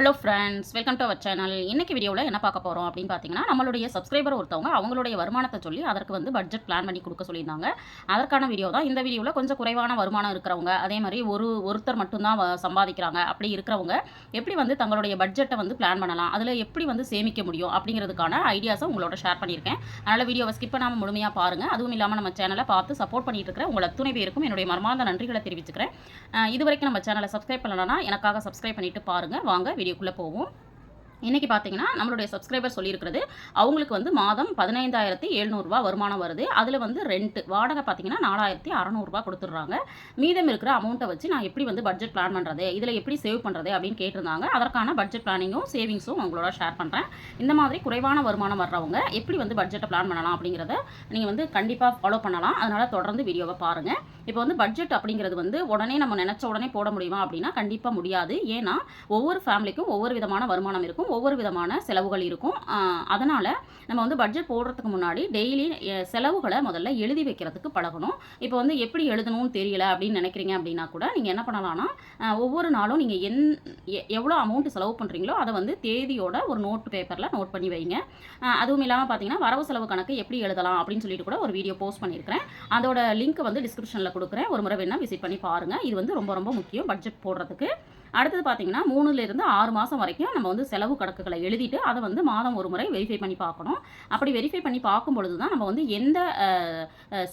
Hello friends welcome to our channel இன்னைக்கு வீடியோவில் என்ன பார்க்க போகிறோம் அப்படின்னு பார்த்தீங்கன்னா நம்மளுடைய சப்ஸ்கிரைபர் ஒருத்தவங்க அவங்களுடைய வருமானத்தை சொல்லி அதற்கு வந்து பட்ஜெட் பிளான் பண்ணி கொடுக்க சொல்லியிருந்தாங்க. அதற்கான வீடியோ தான் இந்த வீடியோவில் கொஞ்சம் குறைவான வருமானம் இருக்கிறவங்க அதே மாதிரி ஒரு ஒருத்தர் மட்டும்தான் சம்பாதிக்கிறாங்க. அப்படி இருக்கிறவங்க எப்படி வந்து தங்களுடைய பட்ஜெட்டை வந்து பிளான் பண்ணலாம்? அதில் எப்படி வந்து சேமிக்க முடியும்? அப்படிங்கிறதுக்கான ஐடியாஸை உங்களோட ஷேர் பண்ணியிருக்கேன். அதனால் வீடியோவை ஸ்கிப் பண்ணாமல் முழுமையாக பாருங்கள் அதுவும் இல்லாமல் நம்ம சேனலை பார்த்து சப்போர்ட் பண்ணிட்டு இருக்கிற உங்கள் துணை பேருக்கும் என்னுடைய மர்மார்ந்த நன்றிகளை தெரிவிச்சுக்கிறேன். இதுவரைக்கும் நம்ம சேனலை சப்ஸ்கிரைப் பண்ணலன்னா எனக்காக சப்ஸ்கிரைப் பண்ணிட்டு பாருங்கள் வாங்க வீடியோக்குள்ளே போவோம். இன்றைக்கி பார்த்தீங்கன்னா நம்மளுடைய சப்ஸ்கிரைபர் சொல்லியிருக்கிறது அவங்களுக்கு வந்து மாதம் பதினைந்தாயிரத்தி எழுநூறுபா வருமானம் வருது. அதில் வந்து ரெண்ட்டு வாடகை பார்த்தீங்கன்னா நாலாயிரத்தி அறநூறுபா கொடுத்துட்றாங்க. மீதம் இருக்கிற அமௌண்ட்டை வச்சு நான் எப்படி வந்து பட்ஜெட் பிளான் பண்ணுறது இதில் எப்படி சேவ் பண்ணுறது அப்படின்னு கேட்டிருந்தாங்க. அதற்கான பட்ஜெட் பிளானிங்கும் சேவிங்ஸும் உங்களோட ஷேர் பண்ணுறேன் இந்த மாதிரி குறைவான வருமானம் வர்றவங்க எப்படி வந்து பட்ஜெட்டை பிளான் பண்ணலாம் அப்படிங்கிறத நீங்கள் வந்து கண்டிப்பாக ஃபாலோ பண்ணலாம். அதனால் தொடர்ந்து வீடியோவை பாருங்கள் இப்போ வந்து பட்ஜெட் அப்படிங்கிறது வந்து உடனே நம்ம நினச்ச உடனே போட முடியுமா அப்படின்னா கண்டிப்பாக முடியாது. ஏன்னா ஒவ்வொரு ஃபேமிலிக்கும் ஒவ்வொரு விதமான வருமானம் இருக்கும். ஒவ்வொரு விதமான செலவுகள் இருக்கும். அதனால் நம்ம வந்து பட்ஜெட் போடுறதுக்கு முன்னாடி டெய்லி செலவுகளை முதல்ல எழுதி வைக்கிறதுக்கு பழகணும். இப்போ வந்து எப்படி எழுதணும்னு தெரியல அப்படின்னு நினைக்கிறீங்க அப்படின்னா கூட நீங்கள் என்ன பண்ணலாம்னா ஒவ்வொரு நாளும் நீங்கள் என் எ- எவ்வளோ அமௌண்ட் செலவு பண்ணுறீங்களோ அதை வந்து தேதியோட ஒரு நோட் பேப்பரில் நோட் பண்ணி வைங்க. அதுவும் இல்லாமல் பார்த்தீங்கன்னா வரவு செலவு கணக்கு எப்படி எழுதலாம் அப்படின்னு சொல்லிட்டு கூட ஒரு வீடியோ போஸ்ட் பண்ணியிருக்கிறேன். அதோட லிங்க் வந்து டிஸ்கிரிப்ஷனில் கொடுக்குறேன். ஒரு முறை வேணால் விசிட் பண்ணி பாருங்கள் இது வந்து ரொம்ப ரொம்ப முக்கியம் பட்ஜெட் போடுறதுக்கு. அடுத்தது பார்த்தீங்கன்னா மூணுலேருந்து ஆறு மாதம் வரைக்கும் நம்ம வந்து செலவு கணக்குகளை எழுதிட்டு அதை வந்து மாதம் ஒரு முறை வெரிஃபை பண்ணி பார்க்கணும். அப்படி வெரிஃபை பண்ணி பார்க்கும் பொழுது தான் நம்ம வந்து எந்த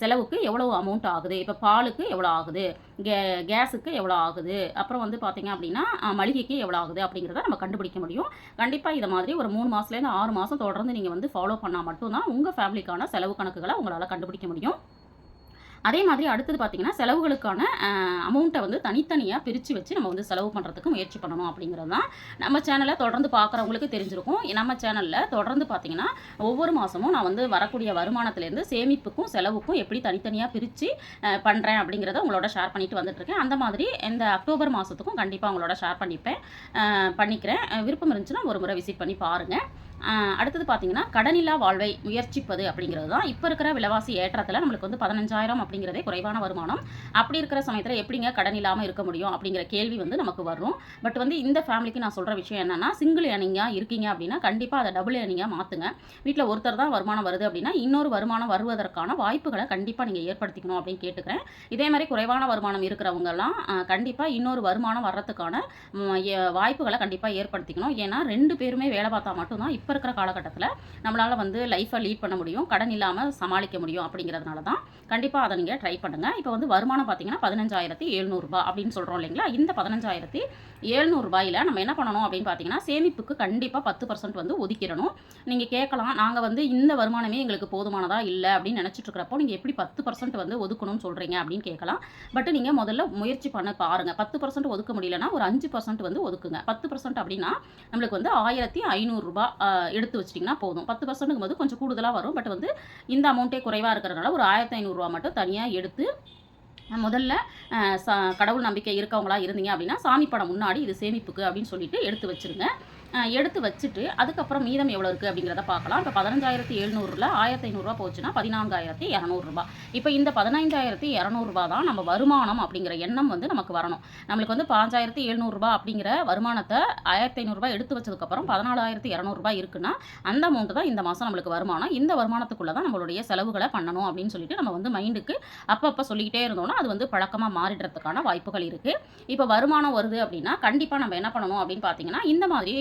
செலவுக்கு எவ்வளோ அமௌண்ட் ஆகுது? இப்போ பாலுக்கு எவ்வளோ ஆகுது? கே கேஸுக்கு எவ்வளோ ஆகுது? அப்புறம் வந்து பார்த்தீங்க அப்படின்னா மளிகைக்கு எவ்வளோ ஆகுது? அப்படிங்கிறத நம்ம கண்டுபிடிக்க முடியும். கண்டிப்பாக இதை மாதிரி ஒரு மூணு மாதத்துலேருந்து ஆறு மாதம் தொடர்ந்து நீங்கள் வந்து ஃபாலோ பண்ணால் மட்டும்தான் உங்கள் ஃபேமிலிக்கான செலவு கணக்குகளை உங்களால் கண்டுபிடிக்க முடியும். அதே மாதிரி அடுத்தது பார்த்திங்கன்னா செலவுகளுக்கான அமௌண்ட்டை வந்து தனித்தனியாக பிரித்து வச்சு நம்ம வந்து செலவு பண்ணுறதுக்கு முயற்சி பண்ணணும் அப்படிங்கிறது தான். நம்ம சேனலை தொடர்ந்து பார்க்குறவங்களுக்கு தெரிஞ்சிருக்கும். நம்ம சேனலில் தொடர்ந்து பார்த்தீங்கன்னா ஒவ்வொரு மாதமும் நான் வந்து வரக்கூடிய வருமானத்துலேருந்து சேமிப்புக்கும் செலவுக்கும் எப்படி தனித்தனியாக பிரித்து பண்ணுறேன் அப்படிங்கிறத உங்களோட ஷேர் பண்ணிட்டு வந்துட்டுருக்கேன் அந்த மாதிரி இந்த அக்டோபர் மாதத்துக்கும் கண்டிப்பாக உங்களோட ஷேர் பண்ணிப்பேன். பண்ணிக்கிறேன். விருப்பம் இருந்துச்சுன்னா ஒரு முறை விசிட் பண்ணி பாருங்கள் அடுத்தது பார்த்தீங்கன்னா கடனில்லா வாழ்வை முயற்சிப்பது அப்படிங்கிறது தான். இப்போ இருக்கிற விலைவாசி ஏற்றத்தில் நம்மளுக்கு வந்து பதினஞ்சாயிரம் அப்படிங்கிறதே குறைவான வருமானம். அப்படி இருக்கிற சமயத்தில் எப்படிங்க கடன் இல்லாமல் இருக்க முடியும் அப்படிங்கிற கேள்வி வந்து நமக்கு வரும். பட் வந்து இந்த ஃபேமிலிக்கு நான் சொல்கிற விஷயம் என்னென்னா சிங்கிள் ஏர்னிங்காக இருக்கீங்க அப்படின்னா கண்டிப்பாக அதை டபுள் ஏர்னிங்காக மாற்றுங்க வீட்டில் ஒருத்தர் தான் வருமானம் வருது அப்படின்னா இன்னொரு வருமானம் வருவதற்கான வாய்ப்புகளை கண்டிப்பாக நீங்கள் ஏற்படுத்திக்கணும் அப்படின்னு கேட்டுக்கிறேன். இதே மாதிரி குறைவான வருமானம் இருக்கிறவங்கெல்லாம் கண்டிப்பாக இன்னொரு வருமானம் வர்றதுக்கான வாய்ப்புகளை கண்டிப்பாக ஏற்படுத்திக்கணும். ஏன்னா ரெண்டு பேருமே வேலை பார்த்தா மட்டும்தான் இப்போ இருக்கிற காலகட்டத்தில் நம்மளால் வந்து லைஃப்பை லீட் பண்ண முடியும் கடன் இல்லாமல் சமாளிக்க முடியும் அப்படிங்கிறதுனால தான் கண்டிப்பாக அதை நீங்கள் ட்ரை பண்ணுங்கள் இப்போ வந்து வருமானம் பார்த்தீங்கன்னா பதினஞ்சாயிரத்தி எழுநூறுபா அப்படின்னு சொல்கிறோம் இல்லைங்களா? இந்த பதினஞ்சாயிரத்தி எழுநூறுபாயில் நம்ம என்ன பண்ணணும் அப்படின்னு பார்த்தீங்கன்னா சேமிப்புக்கு கண்டிப்பாக பத்து பர்சன்ட் வந்து ஒதுக்கிடணும். நீங்கள் கேட்கலாம் நாங்கள் வந்து இந்த வருமானமே எங்களுக்கு போதுமானதாக இல்லை அப்படின்னு நினச்சிட்டு இருக்கிறப்போ நீங்கள் எப்படி பத்து பர்சன்ட் வந்து ஒதுக்கணும்னு சொல்கிறீங்க அப்படின்னு கேட்கலாம். பட் நீங்கள் முதல்ல முயற்சி பண்ண பாருங்கள் பத்து பர்சன்ட் ஒதுக்க முடியலன்னா ஒரு அஞ்சு பர்சன்ட் வந்து ஒதுக்குங்க. பத்து பர்சன்ட் அப்படின்னா நம்மளுக்கு வந்து ஆயிரத்தி ஐநூறுரூபா எடுத்து வச்சிட்டிங்கன்னா போதும். பத்து பர்சன்ட்டுங்கும் போது கொஞ்சம் கூடுதலாக வரும். பட் வந்து இந்த அமௌண்ட்டே குறைவாக இருக்கிறதுனால ஒரு ஆயிரத்தி ஐநூறுரூவா மட்டும் தனியாக எடுத்து முதல்ல ச கடவுள் நம்பிக்கை இருக்கவங்களா இருந்தீங்க அப்படின்னா சாமி படம் முன்னாடி இது சேமிப்புக்கு அப்படின்னு சொல்லிட்டு எடுத்து வச்சிருங்க. எடுத்து வச்சுட்டு அதுக்கப்புறம் மீதம் எவ்வளோ இருக்குது அப்படிங்கிறத பார்க்கலாம். இப்போ பதினஞ்சாயிரத்தி எழுநூறுல ஆயிரத்தி ஐநூறுரூவா போச்சுன்னா பதினான்காயிரத்தி இரநூறுபா. இப்போ இந்த பதினைஞ்சாயிரத்தி இரநூறுபா தான் நம்ம வருமானம் அப்படிங்கிற எண்ணம் வந்து நமக்கு வரணும். நம்மளுக்கு வந்து பாஞ்சாயிரத்தி எழுநூறுபா அப்படிங்கிற வருமானத்தை ஆயிரத்தி ஐநூறுரூவா எடுத்து வச்சதுக்கப்புறம் பதினாலாயிரத்தி இரநூறுபா இருக்குன்னா அந்த அமௌண்ட் தான் இந்த மாதம் நம்மளுக்கு வருமானம். இந்த வருமானத்துக்குள்ளே தான் நம்மளுடைய செலவுகளை பண்ணணும் அப்படின்னு சொல்லிட்டு நம்ம வந்து மைண்டுக்கு அப்பப்போ சொல்லிக்கிட்டே இருந்தோம்னா அது வந்து பழக்கமாக மாறிடுறதுக்கான வாய்ப்புகள் இருக்குது இப்போ வருமானம் வருது அப்படின்னா கண்டிப்பாக நம்ம என்ன பண்ணணும் அப்படின்னு பார்த்தீங்கன்னா இந்த மாதிரி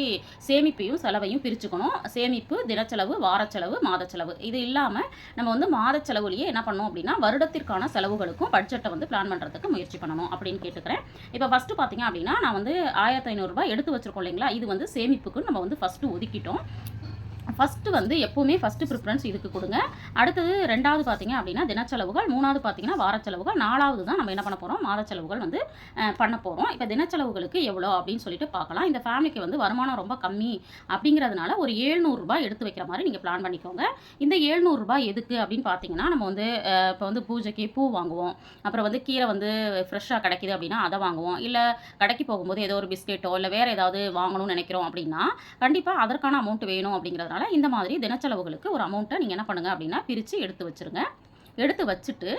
சேமிப்பையும் செலவையும் பிரிச்சுக்கணும். சேமிப்பு தினச்செலவு வாரச்செலவு மாதச்செலவு. இது இல்லாமல் நம்ம வந்து மாதச் செலவுலேயே என்ன பண்ணோம் அப்படின்னா வருடத்திற்கான செலவுகளுக்கும் பட்ஜெட்டை வந்து பிளான் பண்ணுறதுக்கு முயற்சி பண்ணணும் அப்படின்னு கேட்டுக்கிறேன். இப்போ ஃபஸ்ட்டு பார்த்தீங்க அப்படின்னா நான் வந்து ஆயிரத்தி ஐநூறுரூபா எடுத்து வச்சிருக்கோம் இல்லைங்களா? இது வந்து சேமிப்புக்கு நம்ம வந்து ஃபஸ்ட்டு ஒதுக்கிட்டோம். ஃபஸ்ட்டு வந்து எப்போவுமே ஃபஸ்ட்டு ப்ரிஃபரன்ஸ் இதுக்கு கொடுங்க. அடுத்தது ரெண்டாவது பார்த்தீங்க அப்படின்னா தினச்செலவுகள் மூணாவது பார்த்தீங்கன்னா வாரச்செலவுகள் நாலாவது தான் நம்ம என்ன பண்ண போகிறோம் மாத செலவுகள் வந்து பண்ண போகிறோம் இப்போ தினச்செலவுகளுக்கு எவ்வளோ அப்படின்னு சொல்லிட்டு பார்க்கலாம். இந்த ஃபேமிலிக்கு வந்து வருமானம் ரொம்ப கம்மி அப்படிங்கிறதுனால ஒரு ஏழ்நூறுரூபா எடுத்து வைக்கிற மாதிரி நீங்கள் பிளான் பண்ணிக்கோங்க. இந்த ஏழ்நூறுரூபா எதுக்கு அப்படின்னு பார்த்தீங்கன்னா நம்ம வந்து இப்போ வந்து பூஜைக்கு பூ வாங்குவோம். அப்புறம் வந்து கீரை வந்து ஃப்ரெஷ்ஷாக கிடைக்குது அப்படின்னா அதை வாங்குவோம். இல்லை கடைக்கு போகும்போது ஏதோ ஒரு பிஸ்கெட்டோ இல்லை வேறு ஏதாவது வாங்கணும்னு நினைக்கிறோம் அப்படின்னா கண்டிப்பாக அதற்கான அமௌண்ட் வேணும் அப்படிங்கிறதுனால இந்த மாதிரி தினச்செலவுகளுக்கு ஒரு அமௌண்ட்டை நீங்கள் என்ன பண்ணுங்கள் அப்படின்னா பிரித்து எடுத்து வச்சுருங்க. எடுத்து வச்சுட்டு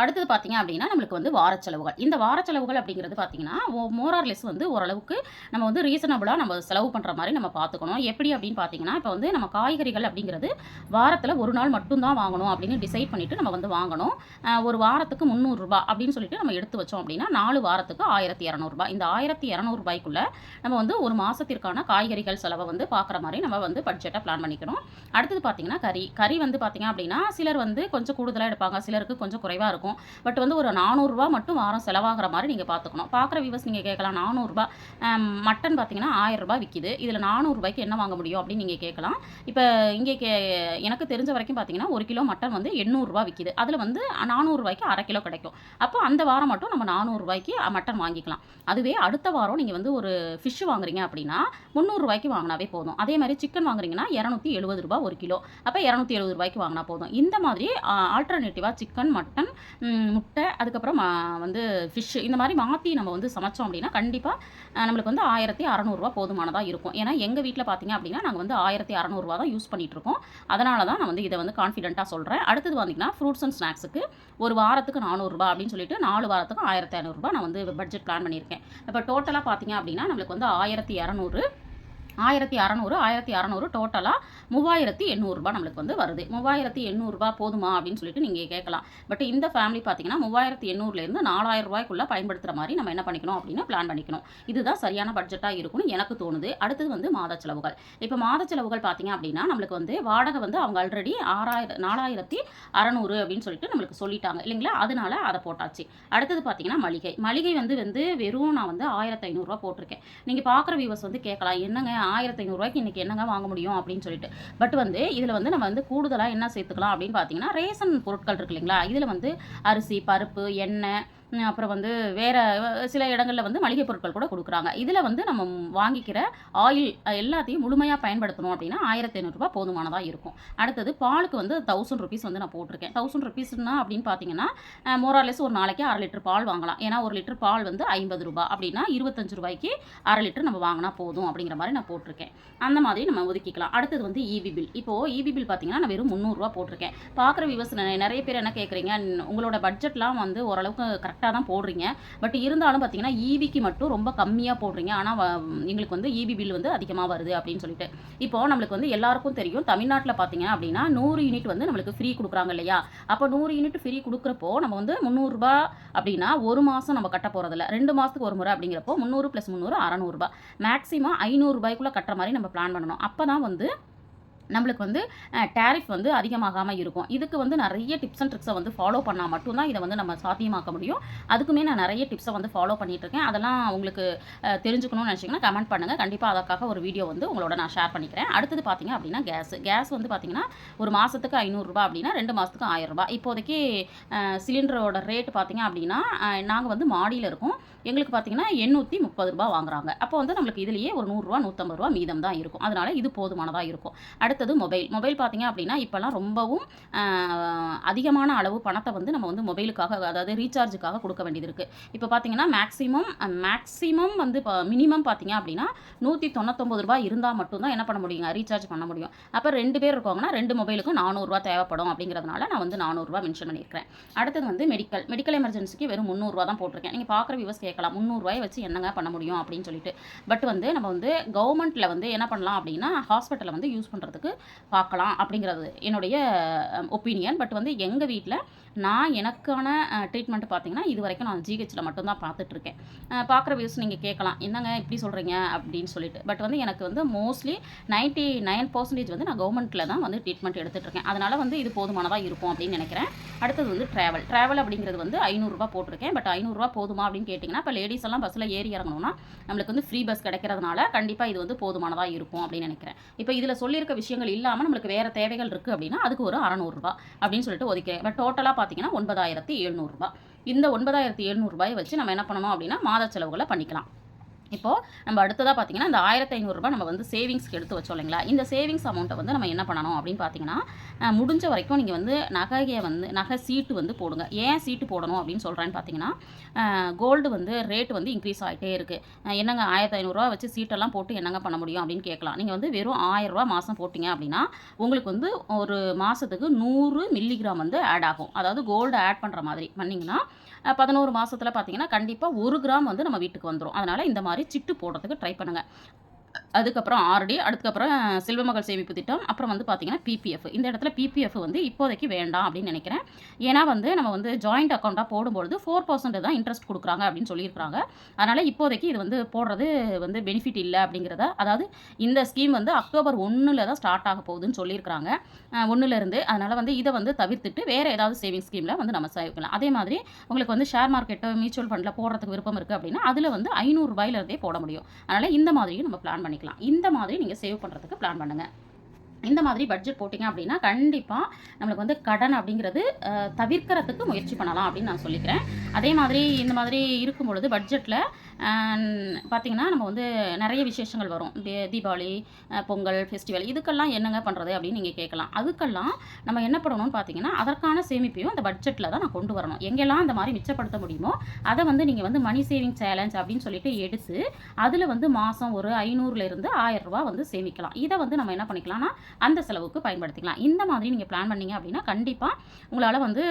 அடுத்தது பார்த்திங்க அப்படின்னா நம்மளுக்கு வந்து வார செலவுகள் இந்த வார செலவுகள் அப்படிங்கிறது பார்த்திங்கன்னா மோரார்லெஸ் வந்து ஓரளவுக்கு நம்ம வந்து ரீசனபுளாக நம்ம செலவு பண்ணுற மாதிரி நம்ம பார்த்துக்கணும். எப்படி அப்படின்னு பார்த்தீங்கன்னா இப்போ வந்து நம்ம காய்கறிகள் அப்படிங்கிறது வாரத்தில் ஒரு நாள் மட்டும்தான் வாங்கணும் அப்படின்னு டிசைட் பண்ணிவிட்டு நம்ம வந்து வாங்கணும். ஒரு வாரத்துக்கு முந்நூறுரூபா அப்படின்னு சொல்லிட்டு நம்ம எடுத்து வச்சோம் அப்படின்னா நாலு வாரத்துக்கு ஆயிரத்தி இரநூறுபா இந்த ஆயிரத்தி இரநூறுபாய்க்குள்ளே நம்ம வந்து ஒரு மாதத்திற்கான காய்கறிகள் செலவை வந்து பார்க்குற மாதிரி நம்ம வந்து பட்ஜெட்டை பிளான் பண்ணிக்கணும். அடுத்தது பார்த்தீங்கன்னா கறி. கறி வந்து பார்த்தீங்க அப்படின்னா சிலர் வந்து கொஞ்சம் கூடுதலாக எடுப்பாங்க. சிலருக்கு கொஞ்சம் குறைவாக இருக்கும். இருக்கும். பட் வந்து ஒரு நானூறுரூவா மட்டும் வாரம் செலவாகிற மாதிரி நீங்கள் பார்த்துக்கணும் பார்க்குற வியூவர்ஸ் நீங்கள் கேட்கலாம் நானூறுரூபா மட்டன் பார்த்தீங்கன்னா ஆயிரரூபா விற்கிது இதில் நானூறுரூபாய்க்கு என்ன வாங்க முடியும் அப்படின்னு நீங்கள் கேட்கலாம் இப்போ இங்கே கே எனக்கு தெரிஞ்ச வரைக்கும் பார்த்தீங்கன்னா ஒரு கிலோ மட்டன் வந்து எண்ணூறுரூவா விற்கிது அதில் வந்து நானூறுரூவாய்க்கு அரை கிலோ கிடைக்கும். அப்போ அந்த வாரம் மட்டும் நம்ம நானூறுரூவாய்க்கு மட்டன் வாங்கிக்கலாம். அதுவே அடுத்த வாரம் நீங்கள் வந்து ஒரு ஃபிஷ் வாங்குறீங்க அப்படின்னா முந்நூறுரூவாய்க்கு வாங்கினாவே போதும். அதே மாதிரி சிக்கன் வாங்குறீங்கன்னா இரநூத்தி எழுபது ரூபா ஒரு கிலோ. அப்போ இரநூத்தி எழுபது ரூபாய்க்கு வாங்கினா போதும். இந்த மாதிரி ஆல்டர்னேட்டிவாக சிக்கன் மட்டன் முட்டை அதுக்கப்புறம் வந்து ஃபிஷ்ஷு இந்த மாதிரி மாற்றி நம்ம வந்து சமைச்சோம் அப்படின்னா கண்டிப்பாக நம்மளுக்கு வந்து ஆயிரத்தி அறநூறுவா போதுமானதாக இருக்கும். ஏன்னா எங்கள் வீட்டில் பார்த்தீங்க அப்படின்னா நாங்கள் வந்து ஆயிரத்தி அறநூறுவா தான் யூஸ் பண்ணிகிட்ருக்கோம் இருக்கோம். அதனால தான் நான் வந்து இதை வந்து கான்ஃபிடென்ட்டாக சொல்கிறேன் அடுத்தது வந்தீங்கன்னா ஃப்ரூட்ஸ் அண்ட் ஸ்நாக்ஸுக்கு ஒரு வாரத்துக்கு நானூறுரூபா அப்படின்னு சொல்லிட்டு நாலு வாரத்துக்கு ஆயிரத்தி ஐநூறுரூபா நான் வந்து பட்ஜெட் பிளான் பண்ணியிருக்கேன். இப்போ டோட்டலாக பார்த்தீங்க அப்படின்னா நம்மளுக்கு வந்து ஆயிரத்தி இரநூறு ஆயிரத்தி அறநூறு ஆயிரத்தி அறநூறு டோட்டலாக மூவாயிரத்தி எண்ணூறுரூபா நம்மளுக்கு வந்து வருது. மூவாயிரத்தி எண்ணூறுரூபா போதுமா அப்படின்னு சொல்லிட்டு நீங்கள் கேட்கலாம். பட் இந்த ஃபேமிலி பார்த்தீங்கன்னா மூவாயிரத்தி எண்ணூறுலேருந்து நாலாயிரம் ரூபாய்க்குள்ளே பயன்படுத்துகிற மாதிரி நம்ம என்ன பண்ணிக்கணும் அப்படின்னு பிளான் பண்ணிக்கணும். இதுதான் சரியான பட்ஜெட்டாக இருக்கும்னு எனக்கு தோணுது. அடுத்தது வந்து மாத செலவுகள். இப்போ மாத செலவுகள் பார்த்தீங்க அப்படின்னா நம்மளுக்கு வந்து வாடகை வந்து அவங்க ஆல்ரெடி ஆறாயிரம் நாலாயிரத்தி அறநூறு அப்படின்னு சொல்லிட்டு நம்மளுக்கு சொல்லிட்டாங்க. இல்லைங்களா? அதனால அதை போட்டாச்சு. அடுத்தது பார்த்தீங்கன்னா மளிகை. மளிகை வந்து வந்து வெறும் நான் வந்து ஆயிரத்தி ஐநூறுரூவா போட்டிருக்கேன். நீங்கள் பார்க்குற வியூவர்ஸ் வந்து கேட்கலாம். என்னங்க ஆயிரத்தி ஐநூறுரூவாய்க்கு இன்றைக்கி என்னங்க வாங்க முடியும் அப்படின்னு சொல்லிட்டு. பட் வந்து இதில் வந்து நம்ம வந்து கூடுதலாக என்ன சேர்த்துக்கலாம் அப்படின்னு பார்த்தீங்கன்னா ரேஷன் பொருட்கள் இருக்கு இல்லைங்களா? இதில் வந்து அரிசி பருப்பு எண்ணெய் அப்புறம் வந்து வேறு சில இடங்களில் வந்து மளிகை பொருட்கள் கூட கொடுக்குறாங்க. இதில் வந்து நம்ம வாங்கிக்கிற ஆயில் எல்லாத்தையும் முழுமையாக பயன்படுத்தணும் அப்படின்னா ஆயிரத்தி ஐநூறுரூபா போதுமானதாக இருக்கும். அடுத்தது பாலுக்கு வந்து தௌசண்ட் ருபீஸ் வந்து நான் போட்டிருக்கேன். தௌசண்ட் ருபீஸ்னா அப்படின்னு பார்த்தீங்கன்னா மோரார்லெஸ் ஒரு நாளைக்கு அரை லிட்டர் பால் வாங்கலாம். ஏன்னா ஒரு லிட்டர் பால் வந்து ஐம்பது ரூபாய். அப்படின்னா இருபத்தஞ்சு ரூபாய்க்கு அரை லிட்டர் நம்ம வாங்கினா போதும் அப்படிங்கிற மாதிரி நான் போட்டிருக்கேன். அந்த மாதிரி நம்ம ஒதுக்கிக்கலாம். அடுத்தது வந்து இபி பில் இப்போது இபி பில் பார்த்தீங்கன்னா நான் வெறும் முந்நூறுரூவா போட்டிருக்கேன். பார்க்குற விவசாய நிறைய பேர் என்ன கேட்குறீங்க உங்களோட பட்ஜெட்லாம் வந்து ஓரளவுக்கு கரெக்டாக தான் போடுறீங்க. பட் இருந்தாலும் பார்த்தீங்கன்னா ஈபிக்கு மட்டும் ரொம்ப கம்மியாக போடுறீங்க. ஆனால் எங்களுக்கு வந்து ஈபி பில் வந்து அதிகமாக வருது அப்படின்னு சொல்லிட்டு. இப்போது நம்மளுக்கு வந்து எல்லாருக்கும் தெரியும் தமிழ்நாட்டில் பார்த்தீங்க அப்படின்னா நூறு யூனிட் வந்து நம்மளுக்கு ஃப்ரீ கொடுக்குறாங்க இல்லையா? அப்போ நூறு யூனிட் ஃப்ரீ கொடுக்குறப்போ நம்ம வந்து முந்நூறுரூபா அப்படின்னா ஒரு மாதம் நம்ம கட்ட போகிறதில்ல ரெண்டு மாதத்துக்கு ஒரு முறை அப்படிங்கிறப்போ முந்நூறு ப்ளஸ் முந்நூறு அறநூறுபா. மேக்ஸிமம் ஐநூறுரூபாய்க்குள்ளே கட்டுற மாதிரி நம்ம பிளான் பண்ணணும். அப்போ தான் வந்து நம்மளுக்கு வந்து டேரிஃப் வந்து அதிகமாகாமல் இருக்கும். இதுக்கு வந்து நிறைய டிப்ஸ் அண்ட் ட்ரிக்ஸை வந்து ஃபாலோ பண்ணால் மட்டும்தான் இதை வந்து நம்ம சாத்தியமாக்க முடியும். அதுக்குமே நான் நிறைய டிப்ஸை வந்து ஃபாலோ பண்ணிட்டு இருக்கேன். அதெல்லாம் உங்களுக்கு தெரிஞ்சுக்கணும்னு நினச்சிங்கன்னா கமெண்ட் பண்ணுங்கள் கண்டிப்பாக அதற்காக ஒரு வீடியோ வந்து உங்களோட நான் ஷேர் பண்ணிக்கிறேன். அடுத்தது பார்த்தீங்க அப்படின்னா கேஸ் கேஸ் வந்து பார்த்திங்கன்னா ஒரு மாதத்துக்கு ஐநூறுரூபா அப்படின்னா ரெண்டு மாதத்துக்கு ஆயிரம் ரூபாய். இப்போதைக்கு சிலிண்டரோட ரேட் பார்த்தீங்க அப்படின்னா நாங்கள் வந்து மாடியில் இருக்கோம். எங்களுக்கு பார்த்திங்கன்னா எண்ணூற்றி முப்பது ரூபா வாங்குறாங்க. அப்போ வந்து நம்மளுக்கு இதுலேயே ஒரு நூறுரூவா நூற்றம்பது ரூபா மீதம் தான் இருக்கும். அதனால் இது போதுமானதாக இருக்கும். அடுத்தது மொபைல். மொபைல் பார்த்தீங்க அப்படின்னா இப்போல்லாம் ரொம்பவும் அதிகமான அளவு பணத்தை வந்து நம்ம வந்து மொபைலுக்காக அதாவது ரீசார்ஜுக்காக கொடுக்க வேண்டியது இருக்குது இப்போ பார்த்தீங்கன்னா மேக்ஸிமம் மேக்ஸிமம் வந்து இப்போ மினிமம் பார்த்தீங்க அப்படின்னா நூற்றி தொண்ணூத்தொம்பது ரூபா இருந்தால் மட்டும்தான் என்ன பண்ண முடியுங்க? ரீசார்ஜ் பண்ண முடியும். அப்போ ரெண்டு பேர் இருக்காங்கன்னா ரெண்டு மொபைலுக்கும் நானூறுரூவா தேவைப்படும் அப்படிங்கிறதுனால நான் வந்து நானூறுரூவா மென்ஷன் பண்ணியிருக்கிறேன். அடுத்தது வந்து மெடிக்கல் மெடிக்கல் எமர்ஜென்சிக்கு வெறும் முந்நூறுரூவா தான் போட்டிருக்கேன். நீங்கள் பார்க்குற விவஸ் கேட்கலாம். முந்நூறுரூவாயை வச்சு என்னங்க பண்ண முடியும் அப்படின்னு சொல்லிட்டு. பட் வந்து நம்ம வந்து கவர்மெண்ட்டில் வந்து என்ன பண்ணலாம் அப்படின்னா ஹாஸ்பிட்டலில் வந்து யூஸ் பண்ணுறதுக்கு பார்க்கலாம் அப்படிங்கிறது என்னுடைய ஒப்பீனியன் பட் வந்து எங்கள் வீட்டில் நான் எனக்கான ட்ரீட்மெண்ட் பார்த்தீங்கன்னா இது வரைக்கும் நான் ஜிஹெச்சில் மட்டும்தான் பார்த்துட்ருக்கேன். பார்க்குற வியூஸ் நீங்கள் கேட்கலாம். என்னங்க இப்படி சொல்கிறீங்க அப்படின்னு சொல்லிட்டு. பட் வந்து எனக்கு வந்து மோஸ்ட்லி நைன்ட்டி நைன் பர்சன்டேஜ் வந்து நான் கவர்மெண்ட்டில் தான் வந்து ட்ரீட்மெண்ட் எடுத்துகிட்டு இருக்கேன் அதனால் வந்து இது போதுமானதாக இருக்கும் அப்படின்னு நினைக்கிறேன். அடுத்தது வந்து ட்ராவல் ட்ராவல் அப்படிங்கிறது வந்து ஐநூறுரூபா போட்டிருக்கேன். பட் ஐநூறுரூவா போதுமா அப்படின்னு கேட்டிங்கன்னா இப்போ லேடிஸ் எல்லாம் பஸ்ஸில் ஏறி இறங்கணும்னா நம்மளுக்கு வந்து ஃப்ரீ பஸ் கிடைக்கிறதுனால கண்டிப்பாக இது வந்து போதுமானதாக இருக்கும் அப்படின்னு நினைக்கிறேன். இப்போ இதில் சொல்லியிருக்க விஷயங்கள் இல்லாமல் நம்மளுக்கு வேறு தேவைகள் இருக்குது அப்படின்னா அதுக்கு ஒரு அறநூறுபா அப்படின்னு சொல்லிட்டு ஒதுக்கிறேன். பட் டோட்டலாக பார்த்தீங்கன்னா ஒன்பதாயிரத்தி எழுநூறுரூபா இந்த ஒன்பதாயிரத்தி எழுநூறுபாயை வச்சு நம்ம என்ன பண்ணணும் அப்படின்னா மாத செலவுகளை பண்ணிக்கலாம். இப்போது நம்ம அடுத்ததாக பார்த்தீங்கன்னா இந்த ஆயிரத்தி ஐநூறுரூபா நம்ம வந்து சேவிங்ஸ்க்கு எடுத்து வச்சோம் இல்லைங்களா? இந்த சேவிங்ஸ் அமௌண்ட்டை வந்து நம்ம என்ன பண்ணணும் அப்படின்னு பார்த்தீங்கன்னா முடிஞ்ச வரைக்கும் நீங்கள் வந்து நகையை வந்து நகை சீட்டு வந்து போடுங்க. ஏன் சீட்டு போடணும் அப்படின்னு சொல்கிறேன்னு பார்த்தீங்கன்னா கோல்டு வந்து ரேட் வந்து இன்க்ரீஸ் ஆகிட்டே இருக்குது என்னங்க ஆயிரத்தி ஐநூறுரூவா வச்சு சீட்டெல்லாம் போட்டு என்னங்க பண்ண முடியும் அப்படின்னு கேட்கலாம். நீங்கள் வந்து வெறும் ஆயிரரூவா மாதம் போட்டிங்க அப்படின்னா உங்களுக்கு வந்து ஒரு மாதத்துக்கு நூறு மில்லிகிராம் வந்து ஆட் ஆகும். அதாவது கோல்டு ஆட் பண்ணுற மாதிரி. பண்ணிங்கன்னா பதினோரு மாதத்தில் பார்த்தீங்கன்னா கண்டிப்பாக ஒரு கிராம் வந்து நம்ம வீட்டுக்கு வந்துடும் அதனால் இந்த மாதிரி சிட்டு போடுறதுக்கு ட்ரை பண்ணுங்கள் அதுக்கப்புறம் ஆர்டி அதுக்கப்புறம் செல்வமகள் சேமிப்பு திட்டம் அப்புறம் வந்து பார்த்திங்கன்னா பிபிஎஃப் இந்த இடத்துல பிபிஎஃப் வந்து இப்போதைக்கு வேண்டாம் அப்படின்னு நினைக்கிறேன். ஏன்னா வந்து நம்ம வந்து ஜாயிண்ட் அக்கௌண்ட்டாக போடும்பொழுது ஃபோர் பர்சன்ட் தான் இன்ட்ரெஸ்ட் கொடுக்குறாங்க அப்படின்னு சொல்லியிருக்காங்க அதனால் இப்போதைக்கு இது வந்து போடுறது வந்து பெனிஃபிட் இல்லை அப்படிங்கிறத அதாவது இந்த ஸ்கீம் வந்து அக்டோபர் ஒன்றில் தான் ஸ்டார்ட் ஆக போகுதுன்னு சொல்லியிருக்காங்க ஒன்றுலேருந்து அதனால் வந்து இதை வந்து தவிர்த்துட்டு வேறு ஏதாவது சேவிங் ஸ்கீமில் வந்து நம்ம சேவிக்கலாம் அதே மாதிரி உங்களுக்கு வந்து ஷேர் மார்க்கெட்டோ மியூச்சுவல் ஃபண்டில் போடுறதுக்கு விருப்பம் இருக்குது அப்படின்னா அதில் வந்து ஐநூறுரூபாயிலிருந்தே போட முடியும். அதனால் இந்த மாதிரியும் நம்ம பிளான் பண்ணிக்கலாம். இந்த மாதிரி நீங்கள் சேவ் பண்ணுறதுக்கு பிளான் பண்ணுங்கள் இந்த மாதிரி பட்ஜெட் போட்டிங்க அப்படின்னா கண்டிப்பாக நம்மளுக்கு வந்து கடன் அப்படிங்கிறது தவிர்க்கிறதுக்கு முயற்சி பண்ணலாம் அப்படின்னு நான் சொல்லிக்கிறேன். அதே மாதிரி இந்த மாதிரி இருக்கும் பொழுது பட்ஜெட்டில் பார்த்திங்கன்னா நம்ம வந்து நிறைய விசேஷங்கள் வரும். தீபாவளி பொங்கல் ஃபெஸ்டிவல் இதுக்கெல்லாம் என்னங்க பண்ணுறது அப்படின்னு நீங்கள் கேட்கலாம். அதுக்கெல்லாம் நம்ம என்ன பண்ணணும்னு பார்த்தீங்கன்னா அதற்கான சேமிப்பையும் அந்த பட்ஜெட்டில் தான் நான் கொண்டு வரணும். எங்கெல்லாம் அந்த மாதிரி மிச்சப்படுத்த முடியுமோ அதை வந்து நீங்கள் வந்து மணி சேவிங் சேலஞ்ச் அப்படின்னு சொல்லிட்டு எடுத்து அதில் வந்து மாதம் ஒரு ஐநூறுலேருந்து ஆயிரம் ரூபா வந்து சேமிக்கலாம். இதை வந்து நம்ம என்ன பண்ணிக்கலாம்னா அந்த செலவுக்கு பயன்படுத்திக்கலாம். இந்த மாதிரி நீங்கள் பிளான் பண்ணீங்க அப்படின்னா கண்டிப்பாக உங்களால் வந்து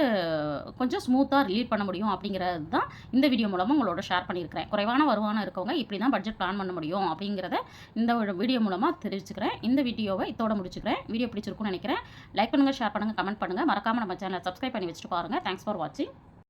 கொஞ்சம் ஸ்மூத்தாக ரிலீட் பண்ண முடியும் அப்படிங்கிறது தான் இந்த வீடியோ மூலமாக உங்களோட ஷேர் பண்ணியிருக்கிறேன். குறைவான வருமானம் இருக்கவங்க இப்படி தான் பட்ஜெட் பிளான் பண்ண முடியும் அப்படிங்கிறத இந்த ஒரு வீடியோ மூலமாக தெரிவிச்சுக்கிறேன். இந்த வீடியோவை இதோட முடிச்சுக்கிறேன். வீடியோ பிடிச்சிருக்கும்னு நினைக்கிறேன். லைக் பண்ணுங்கள் ஷேர் பண்ணுங்கள் கமெண்ட் பண்ணுங்கள் மறக்காமல் நம்ம சேனலை சப்ஸ்கிரைப் பண்ணி வச்சுட்டு பாருங்கள் தேங்க்ஸ் ஃபார் வாட்சிங்